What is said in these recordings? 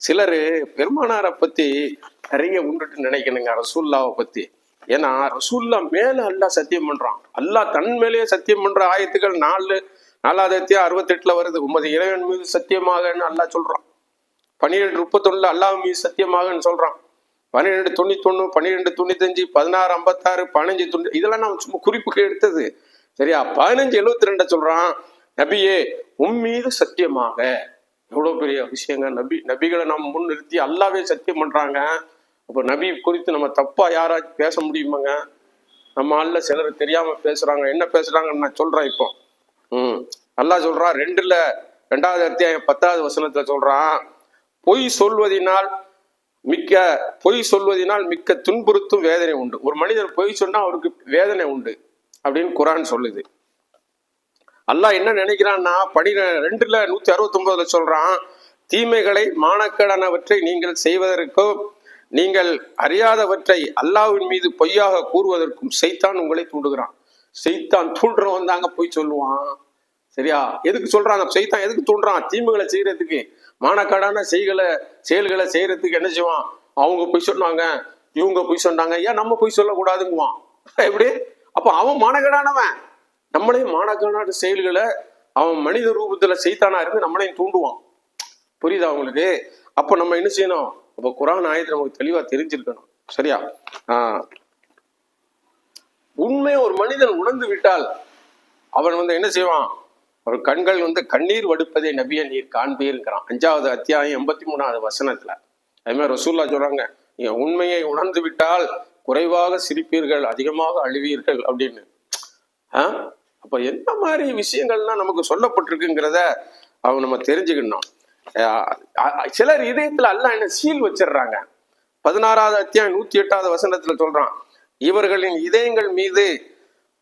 சிலர் பெருமானாரை பற்றி நிறைய உண்டுட்டு நினைக்கணுங்க ரசூல்லாவை பற்றி ஏன்னா ரசூல்லா மேலே அல்லாஹ் சத்தியம் பண்ணுறான் அல்லாஹ் தன் மேலேயே சத்தியம் பண்ணுற ஆயத்துக்கள் நாலு நாலாயிரத்தி அறுபத்தெட்டில் வருது. உமது இறைவன் மீது சத்தியமாகன்னு அல்லாஹ் சொல்கிறான் பன்னிரெண்டு முப்பத்தொன்னில் அல்லாஹ் மீது சத்தியமாகன்னு சொல்கிறான் பன்னிரெண்டு தொண்ணூத்தொன்று பன்னிரெண்டு தொண்ணூத்தஞ்சு பதினாறு ஐம்பத்தாறு பதினஞ்சு தொண்ணூறு இதெல்லாம் நான் சும்மா குறிப்புக்கு எடுத்தது. சரியா? பதினஞ்சு எழுபத்தி ரெண்டை சொல்கிறான் நபியே உன் மீது சத்தியமாக எவ்வளோ பெரிய விஷயங்க. நபி நபிகளை நம்ம முன் நிறுத்தி அல்லாவே சத்தியம் பண்ணுறாங்க அப்போ நபி குறித்து நம்ம தப்பாக யாராச்சும் பேச முடியுமாங்க? நம்ம ஆளில் சிலர் தெரியாமல் பேசுகிறாங்க என்ன பேசுகிறாங்கன்னு நான் சொல்கிறேன் இப்போ. ம். நல்லா சொல்கிறான் ரெண்டில் ரெண்டாவது அத்தியாயம் பத்தாவது வசனத்தில் சொல்கிறான் பொய் சொல்வதினால் மிக்க பொய் சொல்வதினால் மிக்க துன்புறுத்தும் வேதனை உண்டு. ஒரு மனிதர் பொய் சொன்னால் அவருக்கு வேதனை உண்டு அப்படின்னு குரான் சொல்லுது. அல்லாஹ் என்ன நினைக்கிறான்னா படி ரெண்டுல நூத்தி அறுபத்தொன்பதுல சொல்றான் தீமைகளை மானக்கடனவற்றை நீங்கள் செய்வதற்கும் நீங்கள் அறியாதவற்றை அல்லாஹ்வின் மீது பொய்யாக கூறுவதற்கும் செய்தான் உங்களை தூண்டுகிறான். செய்தான் தூண்டுறவன் தாங்க பொய் சொல்லுவான். சரியா? எதுக்கு சொல்றான்? அந்த செய்தான் எதுக்கு தூண்டுறான்? தீமைகளை செய்யறதுக்கு. மானக்காடான செய்களை செயல்களை செய்யறதுக்கு என்ன செய்வான்? அவங்க பொய் சொன்னாங்க இவங்க பொய் சொன்னாங்க. ஏன் நம்ம பொய் சொல்லக்கூடாதுங்குவான்? எப்படி? அப்ப அவன் மானக்கேடானவன். நம்மளையும் மானக்கேடான செயல்களை அவன் மனித ரூபத்துல செய்தானா இருந்து நம்மளையும் தூண்டுவான். புரியுதா உங்களுக்கு? அப்ப நம்ம என்ன செய்யணும்? அப்ப குரான் ஆயத்தை நமக்கு தெளிவா தெரிஞ்சிருக்கணும். சரியா? ஆஹ் உண்மை ஒரு மனிதன் உணர்ந்து விட்டால் அவன் வந்து என்ன செய்வான்? ஒரு கண்கள் வந்து கண்ணீர் வடுப்பதை நபிய நீர் காண்பியிருக்கிறான் அஞ்சாவது அத்தியாயம் எண்பத்தி மூணாவது வசனத்துல. அது மாதிரி ரசூல்லா சொல்றாங்க நீங்க உண்மையை உணர்ந்து விட்டால் குறைவாக சிரிப்பீர்கள் அதிகமாக அழுவீர்கள் அப்படின்னு. ஆஹ் அப்ப என்ன மாதிரி விஷயங்கள்லாம் நமக்கு சொல்லப்பட்டிருக்குங்கிறத அவங்க நம்ம தெரிஞ்சுக்கணும். சிலர் இதயத்துல அல்லாஹ் என்ன சீல் வச்சிடுறாங்க. பதினாறாவது அத்தியாயம் நூத்தி எட்டாவது வசனத்துல சொல்றான். இவர்களின் இதயங்கள் மீது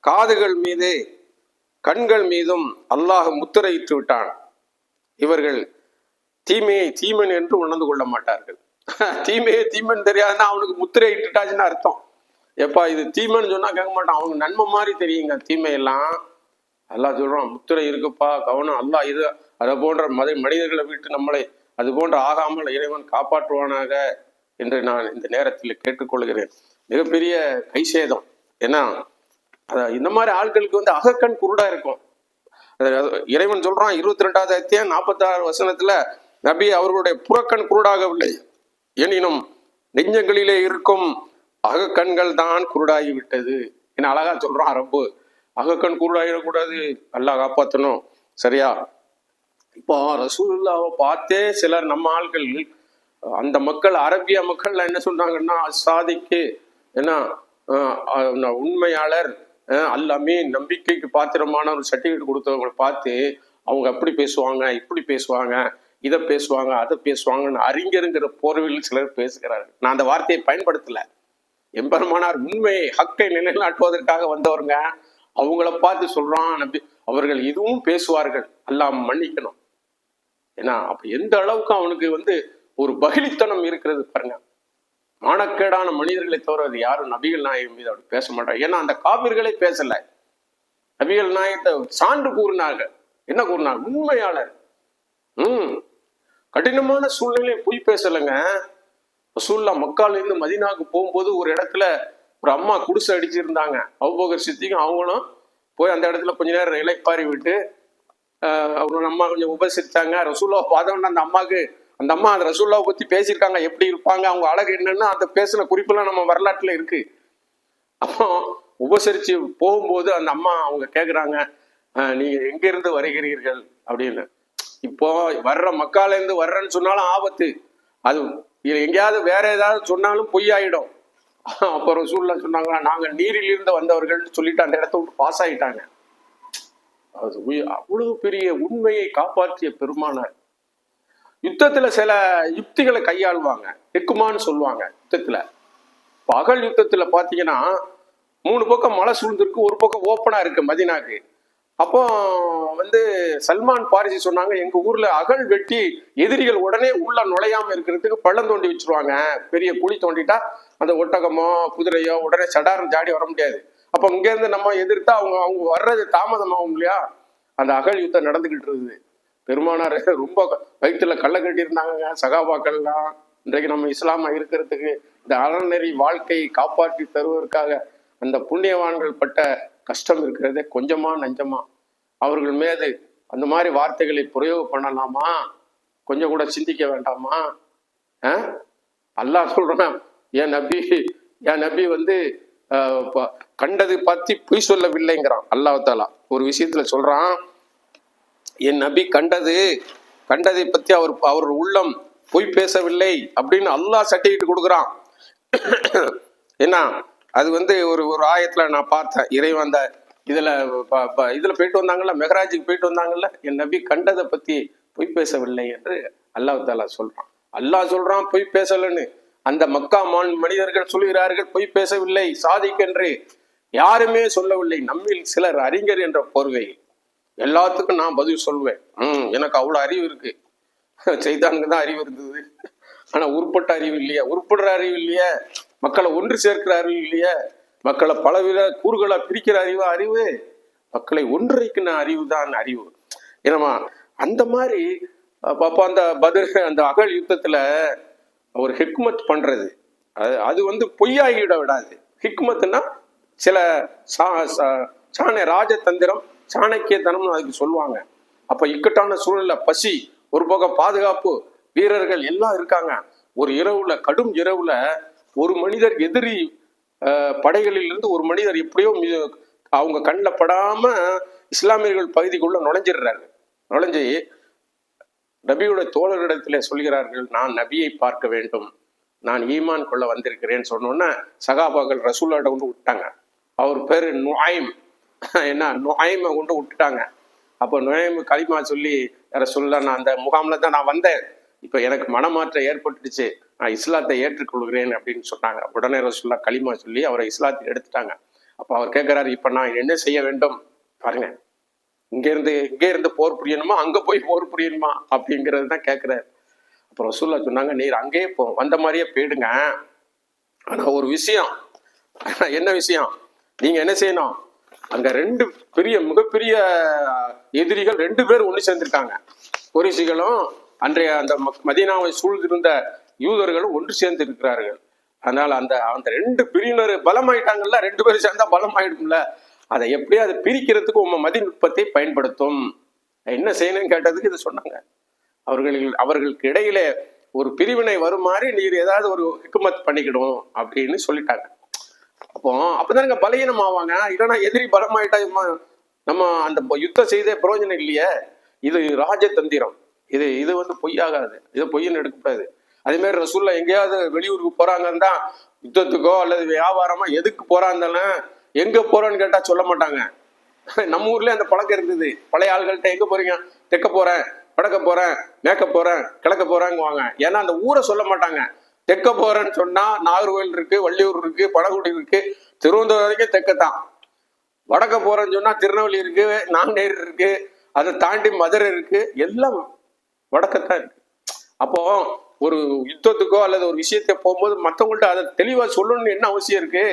காதுகள் மீது கண்கள் மீதும் அல்லாஹ் முத்திரையிட்டு விட்டான். இவர்கள் தீமையை தீமன் என்று உணர்ந்து கொள்ள மாட்டார்கள். தீமையை தீமன் தெரியாதுன்னா அவனுக்கு முத்திரையிட்டுட்டாச்சுன்னு அர்த்தம். எப்பா இது தீமைன்னு சொன்னா கேட்க மாட்டான். அவங்க நன்மை மாதிரி தெரியுங்க தீமையெல்லாம். அல்லாஹ் சொல்றான் முத்திரை இருக்குப்பா கவனம். அல்லாஹ் இது அதை போன்ற மத மனிதர்களை விட்டு நம்மளை அது போன்ற ஆகாமல் இறைவன் காப்பாற்றுவானாக என்று நான் இந்த நேரத்தில் கேட்டுக்கொள்கிறேன். மிகப்பெரிய கைசேதம். ஏன்னா அதான் இந்த மாதிரி ஆட்களுக்கு வந்து அகக்கண் குருடா இருக்கும். அதாவது இறைவன் சொல்றான் இருபத்தி ரெண்டாவது அத்தியாயம் நாற்பத்தாறு வசனத்துல நபி அவர்களுடைய புறக்கண் குருடாகவில்லை. எனினும் நெஞ்சங்களிலே இருக்கும் அகக்கண்கள் தான் குருடாகிவிட்டது என்ன அழகா சொல்றான் ரொம்ப அகக்கண் குருடாகிடக்கூடாது நல்லா காப்பாற்றணும் சரியா? இப்போ ரசூல்லாவை பார்த்தே சிலர் நம்ம ஆள்கள் அந்த மக்கள் அரபிய மக்கள் என்ன சொன்னாங்கன்னா சாதிக்கு என்ன உண்மையாளர் அல்லாமே நம்பிக்கைக்கு பாத்திரமான ஒரு சர்டிஃபிகேட் கொடுத்தவங்களை பார்த்து அவங்க அப்படி பேசுவாங்க இப்படி பேசுவாங்க இதை பேசுவாங்க அதை பேசுவாங்கன்னு அறிஞருங்கிற போர்வையில் சிலர் பேசுகிறார்கள். நான் அந்த வார்த்தையை பயன்படுத்தலை. எம்பெருமானார் உண்மையை ஹக்கை நிலைநாட்டுவதற்காக வந்தவருங்க. அவங்கள பார்த்து சொல்றான் நம்பி அவர்கள் இதுவும் பேசுவார்கள். எல்லாம் மன்னிக்கணும். ஏன்னா அப்ப எந்த அளவுக்கு அவனுக்கு வந்து ஒரு பகிலித்தனம் இருக்கிறது பாருங்க. மானக்கேடான மனிதர்களை தவிர அது யாரும் நபிகள் நாயகம் மீது அப்படி பேச மாட்டாங்க ஏன்னா அந்த காவிர்களே பேசல. நபிகள் நாயகத்தை சான்று கூறினார்கள். என்ன கூறினார்? உண்மையாளர். உம் கடினமான சூழ்நிலையை பொய் பேசலைங்க. ரசூல்லா மக்காலேருந்து மதினாவுக்கு போகும்போது ஒரு இடத்துல ஒரு அம்மா குடிசை அடிச்சிருந்தாங்க. அவ்வகர் சித்திக்கும் அவங்களும் போய் அந்த இடத்துல கொஞ்ச நேரம் இலைப்பாரி விட்டு ஆஹ் அவங்க அம்மா கொஞ்சம் உபசரித்தாங்க ரசூல்லாவை பார்த்தோன்னா அந்த அம்மாவுக்கு அந்த அம்மா அந்த ரசூல்லாவை பற்றி பேசியிருக்காங்க எப்படி இருப்பாங்க அவங்க அழகு என்னன்னு அந்த பேசின குறிப்பெல்லாம் நம்ம வரலாற்றில் இருக்கு. அப்போ உபசரித்து போகும்போது அந்த அம்மா அவங்க கேட்குறாங்க நீங்கள் எங்கேருந்து வருகிறீர்கள்? அப்படின்னு. இப்போ வர்ற மக்காலேருந்து வர்றேன்னு சொன்னாலும் ஆபத்து. அது இது எங்கேயாவது வேற ஏதாவது சொன்னாலும் பொய்யாயிடும். அப்புறம் சூழ்நிலை சொன்னாங்களா நாங்கள் நீரில் இருந்து வந்தவர்கள்னு சொல்லிட்டு அந்த இடத்த விட்டு பாஸ் ஆயிட்டாங்க. அது அவ்வளவு பெரிய உண்மையை காப்பாற்றிய பெருமானார். யுத்தத்துல சில யுக்திகளை கையாளுவாங்க. எக்குமான்னு சொல்லுவாங்க யுத்தத்துல. பகல் யுத்தத்துல பாத்தீங்கன்னா மூணு பக்கம் மலை சூழ்ந்திருக்கு ஒரு பக்கம் ஓப்பனா இருக்கு மதினாக்கு. அப்போ வந்து சல்மான் பாரிசி சொன்னாங்க எங்க ஊர்ல அகல் வெட்டி எதிரிகள் உடனே உள்ள நுழையாம இருக்கிறதுக்கு பள்ளம் தோண்டி வச்சிருவாங்க. பெரிய குழி தோண்டிட்டா அந்த ஒட்டகமோ குதிரையோ உடனே சடாரம் ஜாடி வர முடியாது. அப்ப இங்க இருந்து நம்ம எதிர்த்தா அவங்க அவங்க வர்றது தாமதமாகும் இல்லையா? அந்த அகல் யுத்தம் நடந்துகிட்டு இருக்குது பெருமானார் ரொம்ப வயிற்றுல கள்ள கட்டியிருந்தாங்க சகாபாக்கள்லாம் இன்றைக்கு நம்ம இஸ்லாமா இருக்கிறதுக்கு இந்த அறநெறி வாழ்க்கையை காப்பாற்றி தருவதற்காக அந்த புண்ணியவான்கள் பட்ட கஷ்டம் இருக்கிறதே கொஞ்சமா நஞ்சமா. அவர்கள் மீது அந்த மாதிரி வார்த்தைகளை பிரயோகம் பண்ணலாமா? கொஞ்சம் கூட சிந்திக்க வேண்டாமா? ஆ? அல்லாஹ் சொல்றான் என் நபி என் நபி வந்து கண்டது பத்தி பொய் சொல்லவில்லைங்கிறான். அல்லாஹாலா ஒரு விஷயத்துல சொல்றான் என் நபி கண்டது கண்டதை பத்தி அவர் அவர் உள்ளம் பொய் பேசவில்லை அப்படின்னு அல்லாஹ் சர்டிஃபிகேட் கொடுக்குறான். என்ன அது வந்து ஒரு ஒரு ஆயத்துல நான் பார்த்தேன். இறைவன் அந்த இதுல ப- ப- இதுல போயிட்டு வந்தாங்கல்ல மெஹராஜுக்கு போயிட்டு வந்தாங்கல்ல என் நபி கண்டதை பத்தி பொய் பேசவில்லை என்று அல்லாஹ் தாலா சொல்றான். அல்லாஹ் சொல்றான் பொய் பேசலன்னு. அந்த மக்கா மான் மனிதர்கள் சொல்கிறார்கள் பொய் பேசவில்லை சாதிக்கென்று. யாருமே சொல்லவில்லை நம்மில் சிலர் அறிஞர் என்ற போர்வையில். எல்லாத்துக்கும் நான் பதில் சொல்வேன். ம் எனக்கு அவ்வளோ அறிவு இருக்கு. செய்தானுக்கு தான் அறிவு இருந்தது. ஆனால் உருப்பட்ட அறிவு இல்லையா? உருப்படுற அறிவு இல்லையா? மக்களை ஒன்று சேர்க்கிற அறிவு இல்லையா? மக்களை பலவித கூறுகளை பிரிக்கிற அறிவு அறிவு. மக்களை ஒன்றிணைக்கிற அறிவு தான் அறிவு. ஏன்னா அந்த மாதிரி அப்போ அந்த பதில் அந்த அகல் யுத்தத்தில் ஒரு ஹிக்மத் பண்ணுறது அது அது வந்து பொய்யாகிவிட விடாது. ஹிக்மத்னா சில சா- சா- சாண ராஜதந்திரம் சாணக்கியத்தனம்னு அதுக்கு சொல்லுவாங்க. அப்போ இக்கட்டான சூழலில் பசி ஒரு பக்கம் பாதுகாப்பு வீரர்கள் எல்லாம் இருக்காங்க. ஒரு இரவுல கடும் இரவுல ஒரு மனிதர் எதிரி படைகளிலிருந்து படைகளில் இருந்து ஒரு மனிதர் எப்படியோ அவங்க கண்ணில் படாம இஸ்லாமியர்கள் பகுதிக்குள்ள நுழைஞ்சிடுறாரு நுழைஞ்சு நபியோட தோழரிடத்திலே சொல்கிறார்கள் நான் நபியை பார்க்க வேண்டும். நான் ஈமான் கொள்ள வந்திருக்கிறேன்னு சொன்னோன்னா சகாபாக்கள் ரசூல்லாட்ட கொண்டு விட்டாங்க. அவர் பேர் நுழைம் என்ன? நுழைமை கொண்டு விட்டுட்டாங்க. அப்போ நுழைம் களிமா சொல்லி ரசூல்லா நான் அந்த முகாமில் தான் நான் வந்தேன். இப்போ எனக்கு மனமாற்றம் ஏற்பட்டுடுச்சு. நான் இஸ்லாத்தை ஏற்றுக்கொள்கிறேன் அப்படின்னு சொன்னாங்க. உடனே ரசுல்லா களிமா சொல்லி அவரை இஸ்லாத்தில் எடுத்துட்டாங்க. அப்போ அவர் கேட்குறாரு இப்போ நான் என்ன செய்ய வேண்டும்? பாருங்க. இங்கேருந்து இங்கேருந்து இருந்து போர் புரியணுமா? அங்கே போய் போர் புரியணுமா? அப்படிங்கிறது தான் கேட்குறாரு அப்புறம் ரசூல்லா சொன்னாங்க நீர் அங்கேயே போ வந்த மாதிரியே போயிடுங்க. ஆனால் ஒரு விஷயம் என்ன விஷயம்? நீங்கள் என்ன செய்யணும்? அங்கே ரெண்டு பெரிய மிகப்பெரிய எதிரிகள் ரெண்டு பேர் ஒன்று சேர்ந்துருக்காங்க. குறைசிகளும் அன்றைய அந்த மக்- மதீனாவை சூழ்ந்திருந்த யூதர்களும் ஒன்று சேர்ந்து இருக்கிறார்கள். அதனால அந்த அந்த ரெண்டு பிரிவினர் பலமாயிட்டாங்கல்ல ரெண்டு பேரும் சேர்ந்தா பலமாயிடும்ல. அதை எப்படி அதை பிரிக்கிறதுக்கு உங்க மதிநுட்பத்தை பயன்படுத்தும். என்ன செய்யணும்னு கேட்டதுக்கு இதை சொன்னாங்க. அவர்கள் அவர்களுக்கு இடையிலே ஒரு பிரிவினை வருமாறு நீர் ஏதாவது ஒரு ஹிக்குமத் பண்ணிக்கிடும் அப்படின்னு சொல்லிட்டாங்க. அப்போ அப்பதானங்க பலகீனம் ஆவாங்க இல்லைன்னா எதிரி பலமாயிட்டா நம்ம அந்த யுத்தம் செய்தே பிரயோஜனம் இல்லையே. இது ராஜதந்திரம். இது இது வந்து பொய்யாகாது. இது பொய்யன்னு எடுக்கக்கூடாது. அதே மாதிரி ரசூல்லா எங்கேயாவது வெளியூருக்கு போறாங்கன்னா யுத்தத்துக்கோ அல்லது வியாபாரமா எதுக்கு போறாந்தாலும் எங்க போறோன்னு கேட்டா சொல்ல மாட்டாங்க. நம்ம ஊர்ல அந்த பழக்கம் இருந்தது. பழைய ஆள்கள்ட்ட எங்க போறீங்க? தெக்க போறேன் வடக்க போறேன் மேக்க போறேன் கிழக்க போறேங்குவாங்க ஏன்னா அந்த ஊரை சொல்ல மாட்டாங்க. தெக்க போறேன்னு சொன்னா நாகர்கோவில் இருக்கு வள்ளியூர் இருக்கு பழகுடி இருக்கு திருவனந்தபுரம் வரைக்கும் தெக்கத்தான் வடக்க போறேன்னு சொன்னா திருநெல்வேலி இருக்கு நாங்கநேர் இருக்கு அதை தாண்டி மதுரை இருக்கு எல்லாம் வடக்கத்தான் இருக்கு. அப்போ ஒரு யுத்தத்துக்கோ அல்லது ஒரு விஷயத்தை போகும்போது மற்றவங்கள்ட்ட அதை தெளிவாக சொல்லணும்னு என்ன அவசியம் இருக்கு?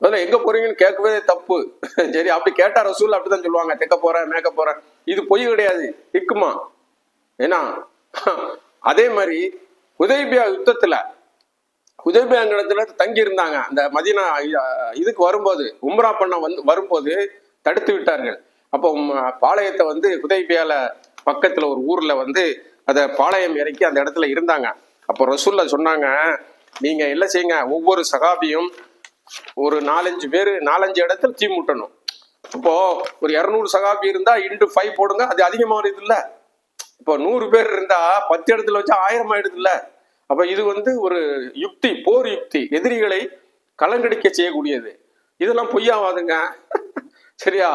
முதல்ல எங்க போறீங்கன்னு கேட்கவே தப்பு. சரி அப்படி கேட்டா ரசூல் அப்படிதான் சொல்லுவாங்க. தைக்க போறேன் மேக்க போறேன். இது பொய் கிடையாது. இருக்குமா ஏன்னா அதே மாதிரி உதய்பியா யுத்தத்துல உதய்பியாங்கிடத்துல தங்கி இருந்தாங்க. அந்த மதீனா இதுக்கு வரும்போது உம்ரா பண்ண வந்து வரும்போது தடுத்து விட்டார்கள். அப்போ பாளையத்தை வந்து உதய்பியால பக்கத்துல ஒரு ஊர்ல வந்து அதை பாளையம் இறக்கி அந்த இடத்துல இருந்தாங்க. அப்போ ரசூலில் சொன்னாங்க நீங்க என்ன செய்யுங்க ஒவ்வொரு சகாபியும் ஒரு நாலஞ்சு பேர் நாலஞ்சு இடத்துல தீ மூட்டணும். இப்போ ஒரு இரநூறு சகாபி இருந்தா இன்டு ஃபைவ் போடுங்க அது அதிகமாகுது இல்லை இப்போ நூறு பேர் இருந்தா பத்து இடத்துல வச்சா ஆயிரம் ஆயிடுது இல்லை அப்போ இது வந்து ஒரு யுக்தி போர் யுக்தி எதிரிகளை கலங்கடிக்க செய்யக்கூடியது. இதெல்லாம் பொய்யாவாதுங்க. சரியா?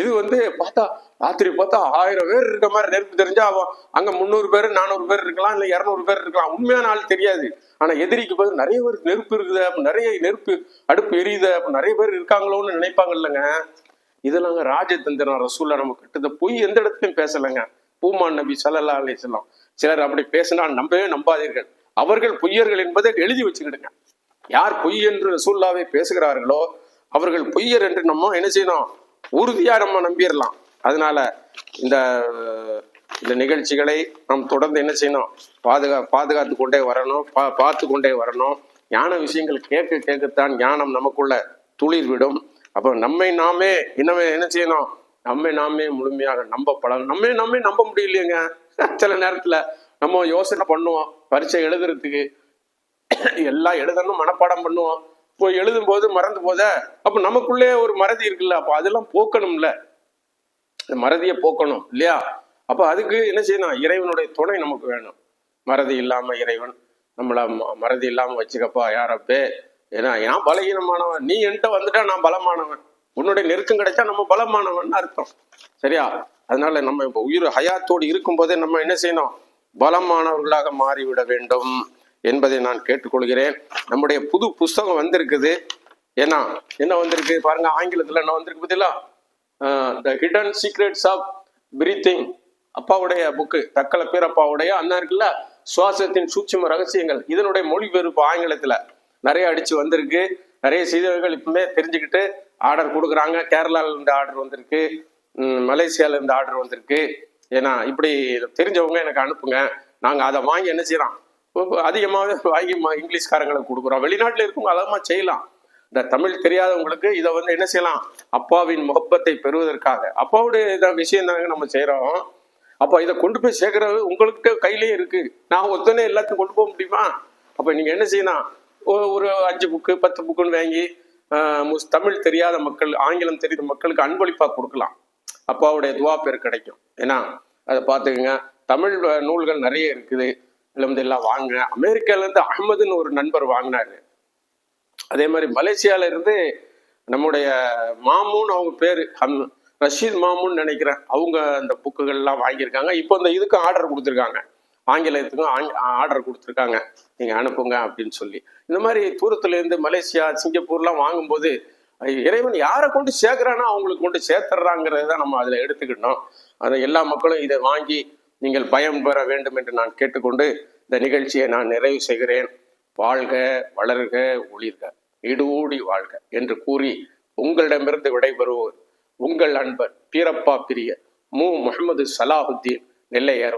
இது வந்து பார்த்தா ராத்திரி பார்த்தா ஆயிரம் பேர் இருக்க மாதிரி நெருப்பு தெரிஞ்சா அவன் அங்க முந்நூறு பேர் நானூறு பேர் இருக்கலாம் இல்ல இருநூறு பேர் இருக்கலாம். உண்மையான ஆள் தெரியாது. ஆனா எதிரிக்கு பதில் நிறைய பேர் நெருப்பு இருக்குது. அப்ப நிறைய நெருப்பு அடுப்பு எரியுது. அப்ப நிறைய பேர் இருக்காங்களோன்னு நினைப்பாங்க இல்லைங்க. இதெல்லாங்க ராஜதந்திரம் ரசூல்லா நம்ம கிட்டத்த பொய் எந்த இடத்துலயும் பேசலைங்க. பூமான் நபி ஸல்லல்லாஹு அலி வஸல்லம். சிலர் அப்படி பேசினால் நம்பவே நம்பாதீர்கள். அவர்கள் பொய்யர்கள் என்பதை எழுதி வச்சுக்கிடுங்க. யார் பொய் என்று ரசூல்லாவை பேசுகிறார்களோ அவர்கள் பொய்யர் என்று நம்ம என்ன செய்யணும்? உறுதியாக நம்ம நம்பிடலாம் அதனால இந்த இந்த நிகழ்ச்சிகளை நாம் தொடர்ந்து என்ன செய்யணும்? பாதுகா பாதுகாத்து கொண்டே வரணும். பா பார்த்து கொண்டே வரணும். ஞான விஷயங்கள் கேட்க கேட்கத்தான் ஞானம் நமக்குள்ள துளிர் விடும். அப்போ நம்மை நாமே இன்னமே என்ன செய்யணும்? நம்மை நாமே முழுமையாக நம்ப பழகணும் நம்மை நாமே நம்ப முடியலையேங்க சில நேரத்துல நம்ம யோசனை பண்ணுவோம். பரீட்சை எழுதுறதுக்கு எல்லாம் எழுதணும் மனப்பாடம் பண்ணுவோம். இப்போ எழுதும் போது மறந்து போத? அப்ப நமக்குள்ளே ஒரு மறதி இருக்குல்ல அப்போ அதெல்லாம் போக்கணும்ல. இந்த மறதியை போக்கணும் இல்லையா? அப்ப அதுக்கு என்ன செய்யணும்? இறைவனுடைய துணை நமக்கு வேணும். மறதி இல்லாம இறைவன் நம்மள ம- மறதி இல்லாம வச்சுக்கப்பா யாரப்பே ஏன்னா நான் பலகீனமானவன்? நீ என்கிட்ட வந்துட்டா நான் பலமானவன். உன்னுடைய நெருக்கம் கிடைச்சா நம்ம பலமானவன் அர்த்தம். சரியா? அதனால நம்ம இப்போ உயிர் ஹயாத்தோடு இருக்கும்போதே நம்ம என்ன செய்யணும்? பலமானவர்களாக மாறிவிட வேண்டும். என்பதை நான் கேட்டுக்கொள்கிறேன். நம்முடைய புது புஸ்தகம் வந்திருக்குது. ஏன்னா என்ன வந்திருக்கு? பாருங்க ஆங்கிலத்தில் என்ன வந்திருக்கு பார்த்தீங்களா? The hidden secrets of breathing அப்பாவுடைய புக்கு தக்கல பேர் அப்பாவுடைய அண்ணா இருக்குல்ல? சுவாசத்தின் சூட்சும ரகசியங்கள். இதனுடைய மொழிபெயர்ப்பு ஆங்கிலத்தில். நிறைய அடிச்சு வந்திருக்கு. நிறைய செய்திகள் இப்பவுமே தெரிஞ்சுக்கிட்டு ஆர்டர் கொடுக்குறாங்க. கேரளால இருந்து ஆர்டர் வந்திருக்கு. மலேசியாவிலேருந்து மலேசியால இருந்து ஆர்டர் வந்திருக்கு. ஏன்னா இப்படி தெரிஞ்சவங்க எனக்கு அனுப்புங்க. நாங்கள் அதை வாங்கி என்ன செய்யறோம்? அதிகமாகவே வாங்கி இங்கிலீஷ்காரங்களுக்கு கொடுக்குறோம். வெளிநாட்டில் இருக்கவங்க அதிகமாக செய்யலாம். இந்த தமிழ் தெரியாதவங்களுக்கு இதை வந்து என்ன செய்யலாம்? அப்பாவின் முகப்பத்தை பெறுவதற்காக. அப்பாவுடைய இத விஷயம் தாங்க நம்ம செய்கிறோம் அப்போ இதை கொண்டு போய் சேர்க்கறது உங்களுக்கு கையிலேயே இருக்கு. நான் ஒத்தனே எல்லாத்தையும் கொண்டு போக முடியுமா? அப்போ நீங்கள் என்ன செய்யணும் ஒரு அஞ்சு புக்கு பத்து புக்குன்னு வாங்கி முஸ்- தமிழ் தெரியாத மக்கள் ஆங்கிலம் தெரியாத மக்களுக்கு அன்பளிப்பாக கொடுக்கலாம். அப்பாவுடைய துவா பேர் கிடைக்கும். ஏன்னா அதை பார்த்துக்கங்க. தமிழ் நூல்கள் நிறைய இருக்குது. அலமதுல்லா வந்து எல்லாம் அமெரிக்கால இருந்து அகமதுன்னு ஒரு நண்பர் வாங்கினாரு. அதே மாதிரி மலேசியால இருந்து நம்முடைய மாமூன் அவங்க பேரு ஹம் ரஷீத் மாமூன் நினைக்கிறேன். அவங்க அந்த புக்குகள்லாம் வாங்கியிருக்காங்க. இப்போ இந்த இதுக்கும் ஆர்டர் கொடுத்துருக்காங்க. ஆங்கிலத்துக்கும் ஆர்டர் கொடுத்துருக்காங்க. நீங்க அனுப்புங்க அப்படின்னு சொல்லி. இந்த மாதிரி தூரத்துல இருந்து மலேசியா சிங்கப்பூர்லாம் வாங்கும்போது இறைவன் யாரை கொண்டு சேர்க்கிறானோ அவங்களுக்கு கொண்டு சேர்த்துறாங்கிறத தான் நம்ம அதில் எடுத்துக்கிட்டோம் அதை எல்லா மக்களும் இதை வாங்கி நீங்கள் பயம் பெற வேண்டும் என்று நான் கேட்டுக்கொண்டு இந்த நிகழ்ச்சியை நான் நிறைவு செய்கிறேன். வாழ்க வளர்க ஒளிர்க. இடுவோடி வாழ்க என்று கூறி உங்களிடமிருந்து விடைபெறுவோர் உங்கள் அன்பர் பீரப்பா பிரிய மு. முகமது சலாஹுத்தீன் நெல்லையர்